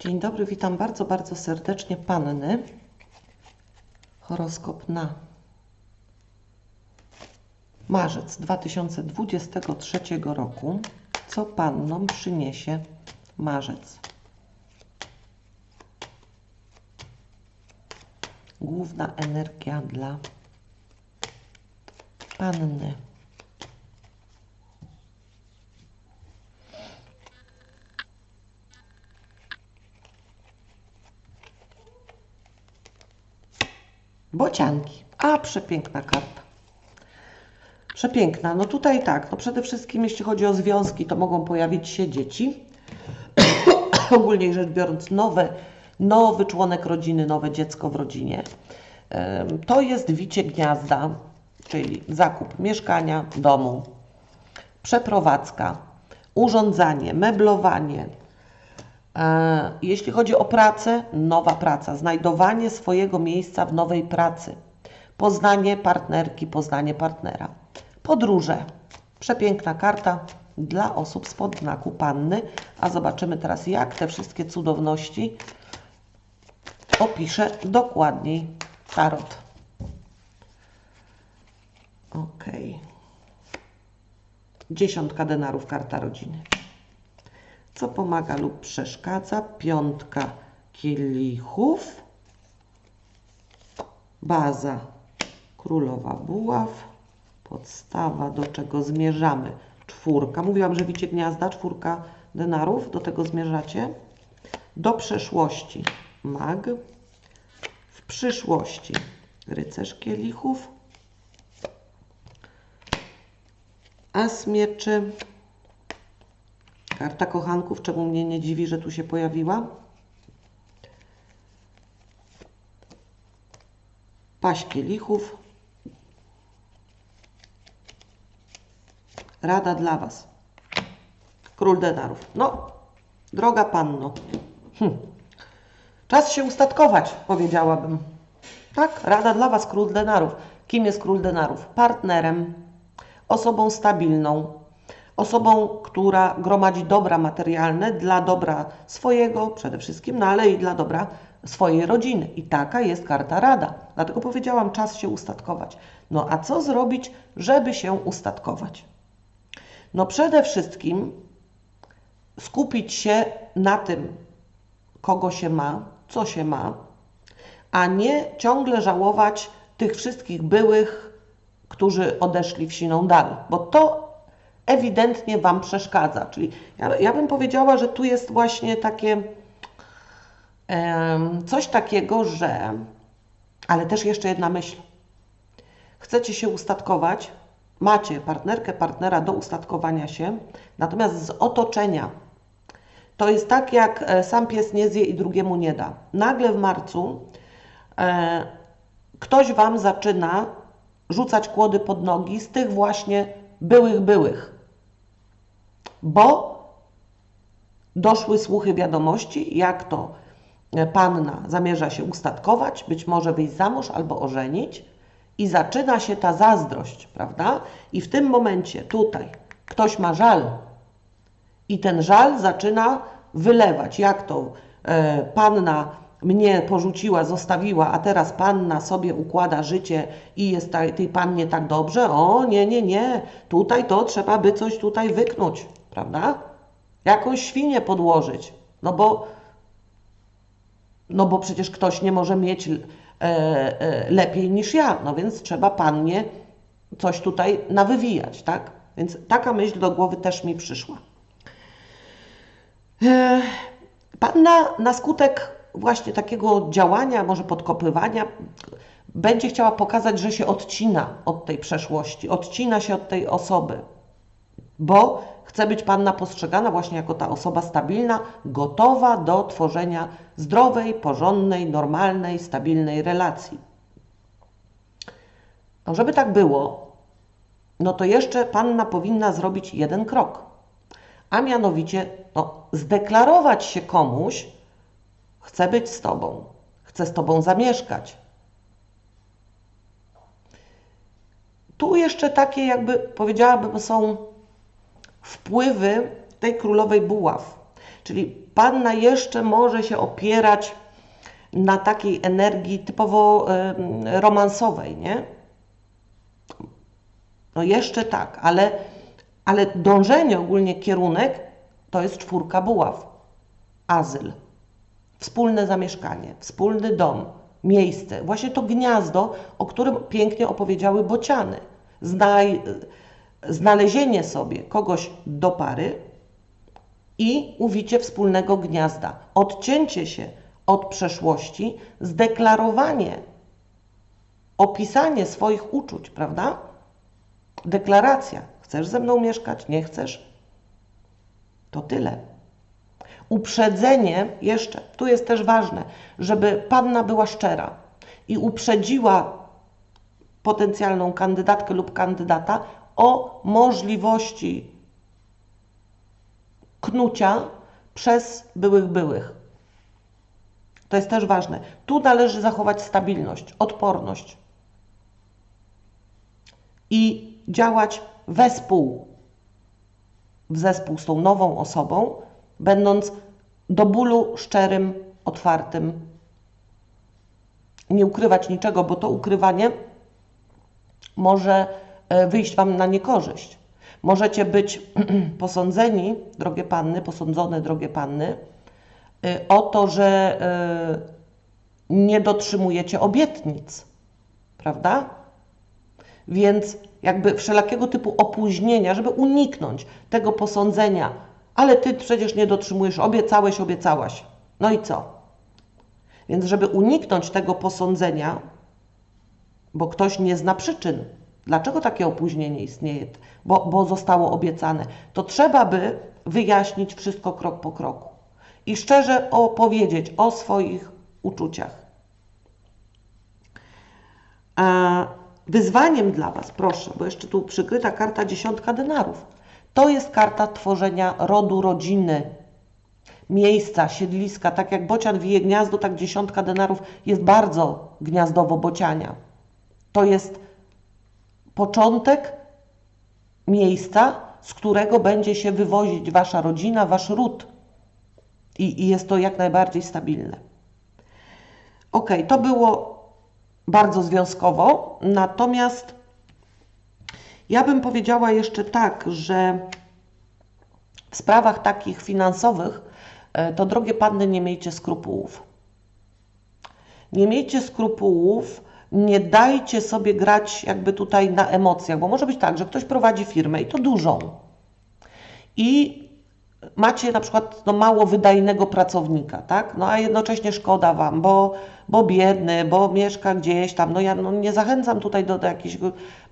Dzień dobry, witam bardzo, bardzo serdecznie Panny. Horoskop na marzec 2023 roku. Co Pannom przyniesie marzec? Główna energia dla Panny. Bocianki. A, przepiękna karta. Przepiękna. No tutaj tak, no przede wszystkim jeśli chodzi o związki, to mogą pojawić się dzieci. Ogólnie rzecz biorąc, nowe, nowy członek rodziny, nowe dziecko w rodzinie. To jest wicie gniazda, czyli zakup mieszkania, domu, przeprowadzka, urządzanie, meblowanie, Jeśli chodzi o pracę, nowa praca, znajdowanie swojego miejsca w nowej pracy, poznanie partnerki, poznanie partnera, podróże. Przepiękna karta dla osób spod znaku panny, a zobaczymy teraz, jak te wszystkie cudowności opisze dokładniej tarot. Ok. Dziesiątka denarów, karta rodziny co pomaga lub przeszkadza. Piątka kielichów, baza królowa buław, podstawa, do czego zmierzamy. Czwórka, mówiłam, że wicie gniazda, czwórka denarów, do tego zmierzacie. Do przeszłości mag, w przyszłości rycerz kielichów, as mieczy, Karta kochanków, czemu mnie nie dziwi, że tu się pojawiła? Paść kielichów. Rada dla Was. Król denarów. No, droga panno. Hm. Czas się ustatkować, powiedziałabym. Tak, rada dla Was, król denarów. Kim jest król denarów? Partnerem, osobą stabilną, osobą, która gromadzi dobra materialne dla dobra swojego przede wszystkim, no ale i dla dobra swojej rodziny. I taka jest karta rada. Dlatego powiedziałam, czas się ustatkować. No a co zrobić, żeby się ustatkować? No przede wszystkim skupić się na tym, kogo się ma, co się ma, a nie ciągle żałować tych wszystkich byłych, którzy odeszli w siną dal, bo to ewidentnie Wam przeszkadza. Czyli ja, ja bym powiedziała, że tu jest właśnie takie coś takiego, że. Ale też jeszcze jedna myśl. Chcecie się ustatkować, macie partnerkę, partnera do ustatkowania się, natomiast z otoczenia. To jest tak, jak e, sam pies nie zje i drugiemu nie da. Nagle w marcu e, ktoś Wam zaczyna rzucać kłody pod nogi z tych właśnie byłych, byłych bo doszły słuchy wiadomości, jak to panna zamierza się ustatkować, być może wyjść za mąż albo ożenić i zaczyna się ta zazdrość, prawda? I w tym momencie tutaj ktoś ma żal i ten żal zaczyna wylewać, jak to e, panna mnie porzuciła, zostawiła, a teraz panna sobie układa życie i jest tej, pannie tak dobrze. O, nie, nie, nie, tutaj to trzeba by coś tutaj wyknąć prawda? Jakąś świnię podłożyć, no bo, no bo przecież ktoś nie może mieć e, e, lepiej niż ja, no więc trzeba pannie coś tutaj nawywijać, tak? Więc taka myśl do głowy też mi przyszła. E, panna na skutek właśnie takiego działania, może podkopywania, będzie chciała pokazać, że się odcina od tej przeszłości, odcina się od tej osoby, bo chce być Panna postrzegana właśnie jako ta osoba stabilna, gotowa do tworzenia zdrowej, porządnej, normalnej, stabilnej relacji. No, żeby tak było, no to jeszcze Panna powinna zrobić jeden krok, a mianowicie no, zdeklarować się komuś, chcę być z Tobą, chcę z Tobą zamieszkać. Tu jeszcze takie, jakby powiedziałabym, są wpływy tej królowej buław. Czyli panna jeszcze może się opierać na takiej energii typowo romansowej, nie? No jeszcze tak, ale, ale dążenie, ogólnie kierunek to jest czwórka buław. Azyl, wspólne zamieszkanie, wspólny dom, miejsce, właśnie to gniazdo, o którym pięknie opowiedziały bociany. Znaj, znalezienie sobie kogoś do pary i uwicie wspólnego gniazda, odcięcie się od przeszłości, zdeklarowanie, opisanie swoich uczuć, prawda? Deklaracja. Chcesz ze mną mieszkać? Nie chcesz? To tyle. Uprzedzenie jeszcze, tu jest też ważne, żeby panna była szczera i uprzedziła potencjalną kandydatkę lub kandydata o możliwości knucia przez byłych byłych. To jest też ważne. Tu należy zachować stabilność, odporność i działać wespół, w zespół z tą nową osobą, będąc do bólu szczerym, otwartym. Nie ukrywać niczego, bo to ukrywanie może wyjść Wam na niekorzyść. Możecie być posądzeni, drogie panny, posądzone, drogie panny, y, o to, że y, nie dotrzymujecie obietnic, prawda? Więc jakby wszelakiego typu opóźnienia, żeby uniknąć tego posądzenia, ale ty przecież nie dotrzymujesz, obiecałeś, obiecałaś. No i co? Więc żeby uniknąć tego posądzenia, bo ktoś nie zna przyczyn, dlaczego takie opóźnienie istnieje, bo, bo zostało obiecane, to trzeba by wyjaśnić wszystko krok po kroku i szczerze opowiedzieć o swoich uczuciach. A wyzwaniem dla Was, proszę, bo jeszcze tu przykryta karta dziesiątka denarów, to jest karta tworzenia rodu, rodziny, miejsca, siedliska. Tak jak bocian wije gniazdo, tak dziesiątka denarów jest bardzo gniazdowo bociania. To jest początek miejsca, z którego będzie się wywozić Wasza rodzina, Wasz ród. I, i jest to jak najbardziej stabilne. Ok, to było bardzo związkowo, natomiast ja bym powiedziała jeszcze tak, że w sprawach takich finansowych, e, to drogie panny, nie miejcie skrupułów. Nie miejcie skrupułów, nie dajcie sobie grać jakby tutaj na emocjach, bo może być tak, że ktoś prowadzi firmę i to dużą. I macie na przykład no, mało wydajnego pracownika, tak? No a jednocześnie szkoda Wam, bo, bo biedny, bo mieszka gdzieś tam. No ja no, nie zachęcam tutaj do, do jakichś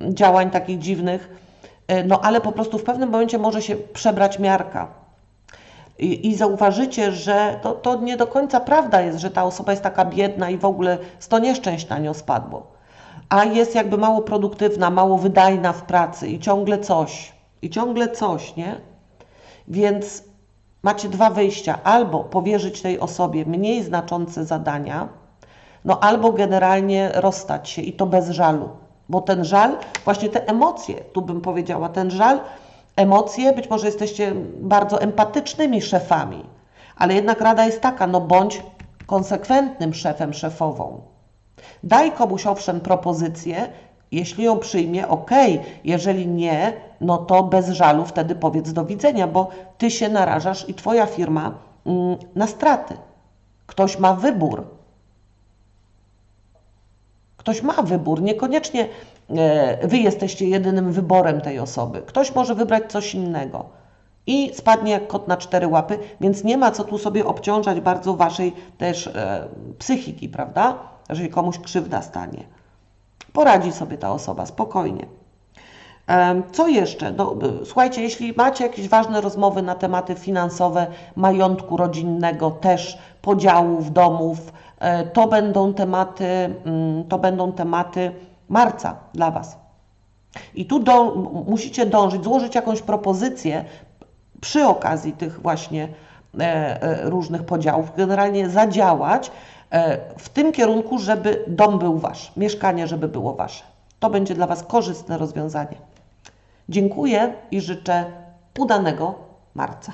działań takich dziwnych, e, no ale po prostu w pewnym momencie może się przebrać miarka. I, i zauważycie, że to, to nie do końca prawda jest, że ta osoba jest taka biedna i w ogóle sto nieszczęść na nią spadło. A jest jakby mało produktywna, mało wydajna w pracy i ciągle coś. I ciągle coś, nie? Więc macie dwa wyjścia: albo powierzyć tej osobie mniej znaczące zadania, no albo generalnie rozstać się i to bez żalu. Bo ten żal, właśnie te emocje, tu bym powiedziała, ten żal, emocje, być może jesteście bardzo empatycznymi szefami, ale jednak rada jest taka, no bądź konsekwentnym szefem, szefową. Daj komuś owszem propozycję, jeśli ją przyjmie, ok, jeżeli nie, no to bez żalu wtedy powiedz do widzenia, bo ty się narażasz i twoja firma mm, na straty. Ktoś ma wybór. Ktoś ma wybór, niekoniecznie e, wy jesteście jedynym wyborem tej osoby. Ktoś może wybrać coś innego i spadnie jak kot na cztery łapy, więc nie ma co tu sobie obciążać bardzo waszej też e, psychiki, prawda? Jeżeli komuś krzywda stanie. Poradzi sobie ta osoba spokojnie. Co jeszcze? No, słuchajcie, jeśli macie jakieś ważne rozmowy na tematy finansowe, majątku rodzinnego, też podziałów domów, to będą tematy, mm, to będą tematy marca dla Was. I tu do, musicie dążyć, złożyć jakąś propozycję przy okazji tych właśnie e, e, różnych podziałów, generalnie zadziałać e, w tym kierunku, żeby dom był Wasz, mieszkanie, żeby było Wasze. To będzie dla Was korzystne rozwiązanie. Dziękuję i życzę udanego marca.